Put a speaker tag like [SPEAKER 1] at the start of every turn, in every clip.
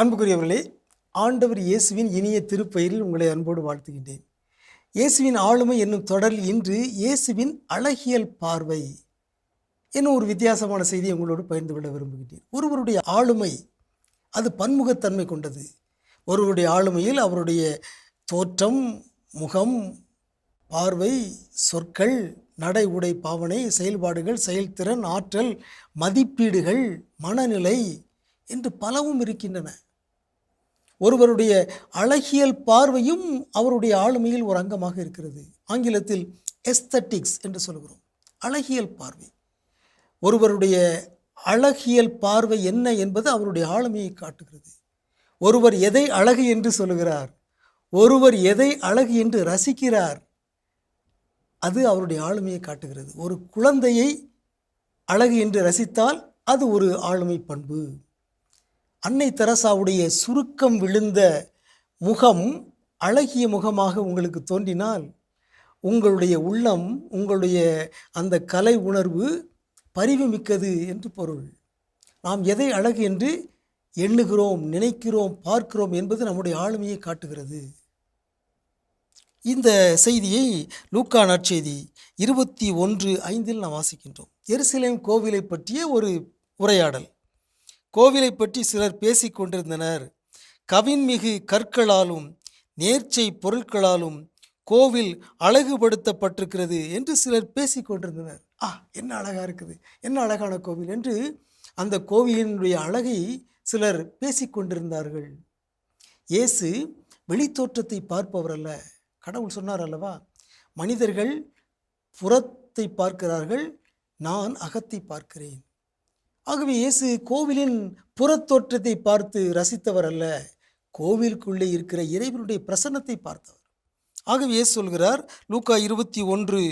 [SPEAKER 1] அன்புக்குரியவர்களே ஆண்டவர் இயேசுவின் இனிய திருப்பெயரில் உங்களை அன்போடு வாழ்த்துகின்றேன். இயேசுவின் ஆளுமை என்னும் தொடரில் இன்று இயேசுவின் அழகியல் பார்வை என்னும் ஒரு வித்தியாசமான செய்தியை உங்களோடு பகிர்ந்து கொள்ள விரும்புகின்றேன். ஒருவருடைய ஆளுமை அது பன்முகத்தன்மை கொண்டது. ஒருவருடைய ஆளுமையில் அவருடைய தோற்றம் முகம் பார்வை சொற்கள் நடை உடை பாவனை செயல்பாடுகள் செயல்திறன் ஆற்றல் மதிப்பீடுகள் மனநிலை என்று பலவும் இருக்கின்றன. ஒருவருடைய அழகியல் பார்வையும் அவருடைய ஆளுமையில் ஒரு அங்கமாக இருக்கிறது. ஆங்கிலத்தில் எஸ்தட்டிக்ஸ் என்று சொல்கிறோம் அழகியல் பார்வை. ஒருவருடைய அழகியல் பார்வை என்ன என்பது அவருடைய ஆளுமையை காட்டுகிறது. ஒருவர் எதை அழகு என்று சொல்லுகிறார்? ஒருவர் எதை அழகு என்று ரசிக்கிறார்? அது அவருடைய ஆளுமையை காட்டுகிறது. ஒரு குழந்தையை அழகு என்று ரசித்தால் அது ஒரு ஆளுமை பண்பு. அன்னை தெரசாவுடைய சுருக்கம் விழுந்த முகம் அழகிய முகமாக உங்களுக்கு தோன்றினால் உங்களுடைய உள்ளம் உங்களுடைய அந்த கலை உணர்வு பரிவுமிக்கது என்று பொருள். நாம் எதை அழகு என்று எண்ணுகிறோம் நினைக்கிறோம் பார்க்கிறோம் என்பது நம்முடைய ஆளுமையை காட்டுகிறது. இந்த செய்தியை லூக்கா நற்செய்தி இருபத்தி ஒன்று ஐந்தில் நாம் வாசிக்கின்றோம். எருசலேம் கோவிலை பற்றிய ஒரு உரையாடல். கோவிலை பற்றி சிலர் பேசிக் கொண்டிருந்தனர். கவின்மிகு கற்களாலும் நேர்ச்சை பொருட்களாலும் கோவில் அழகுபடுத்தப்பட்டிருக்கிறது என்று சிலர் பேசி கொண்டிருந்தனர். ஆ என்ன அழகாக இருக்குது என்ன அழகான கோவில் என்று அந்த கோவிலினுடைய அழகை சிலர் பேசிக் கொண்டிருந்தார்கள். இயேசு வெளித்தோற்றத்தை பார்ப்பவர் அல்ல. கடவுள் சொன்னார் அல்லவா மனிதர்கள் புறத்தை பார்க்கிறார்கள் நான் அகத்தை பார்க்கிறேன். ஆகவே இயேசு கோவிலின் புறத்தோற்றத்தை பார்த்து ரசித்தவர் அல்ல. கோவிலுக்குள்ளே இருக்கிற இறைவனுடைய பிரசன்னத்தை பார்த்தவர். ஆகவே இயேசு சொல்கிறார் லூக்கா இருபத்தி ஒன்று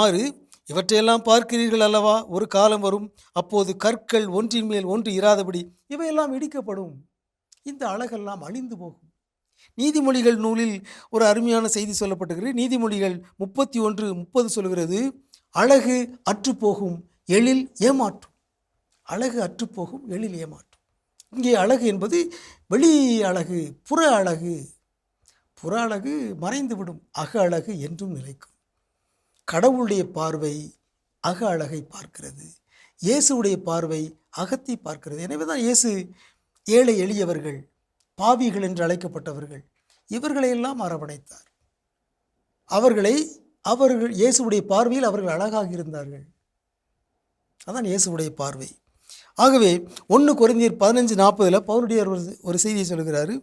[SPEAKER 1] ஆறு இவற்றையெல்லாம் பார்க்கிறீர்கள் அல்லவா? ஒரு காலம் வரும் அப்போது கற்கள் ஒன்றின் மேல் ஒன்று இராதபடி இவையெல்லாம் இடிக்கப்படும். இந்த அழகெல்லாம் அழிந்து போகும். நீதிமொழிகள் நூலில் ஒரு அருமையான செய்தி சொல்லப்பட்டுகிறது நீதிமொழிகள் முப்பத்தி ஒன்று முப்பது சொல்கிறது அழகு அற்றுப்போகும் எழில் ஏமாற்றும். அழகு அற்றுப்போகும் எழில் ஏமாற்றும். இங்கே அழகு என்பது வெளி அழகு புற அழகு. புற அழகு மறைந்துவிடும் அக அழகு என்றும் நிலைக்கும். கடவுளுடைய பார்வை அக அழகை பார்க்கிறது. இயேசுடைய பார்வை அகத்தை பார்க்கிறது. எனவே தான் இயேசு ஏழை எளியவர்கள் பாவிகள் என்று அழைக்கப்பட்டவர்கள் இவர்களையெல்லாம் அரவணைத்தார். அவர்களை அவர்கள் இயேசுடைய பார்வையில் அவர்கள் அழகாக இருந்தார்கள். அதான் இயேசுடைய பார்வை. ஆகவே ஒன்று குறைந்தீர் பதினஞ்சு நாற்பதில் பவுனுடைய ஒரு ஒரு செய்தியை சொல்கிறாரு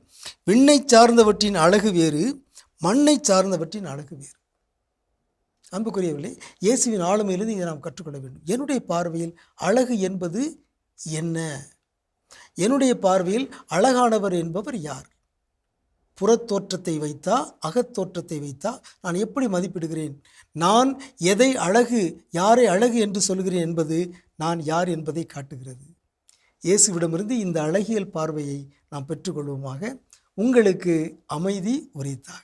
[SPEAKER 1] விண்ணை சார்ந்தவற்றின் அழகு வேறு மண்ணை சார்ந்தவற்றின் அழகு வேறு. அன்புக்குரியவில்லை இயேசுவின் ஆளுமையிலிருந்து இதை நாம் கற்றுக்கொள்ள வேண்டும். என்னுடைய பார்வையில் அழகு என்பது என்ன? என்னுடைய பார்வையில் அழகானவர் என்பவர் யார்? புறத்தோற்றத்தை வைத்தா அகத்தோற்றத்தை வைத்தா நான் எப்படி மதிப்பிடுகிறேன்? நான் எதை அழகு யாரை அழகு என்று சொல்கிறேன் என்பது நான் யார் என்பதை காட்டுகிறது. இயேசுவிடமிருந்து இந்த அழகியல் பார்வையை நாம் பெற்றுக்கொள்வோமாக. உங்களுக்கு அமைதி உரித்தாக.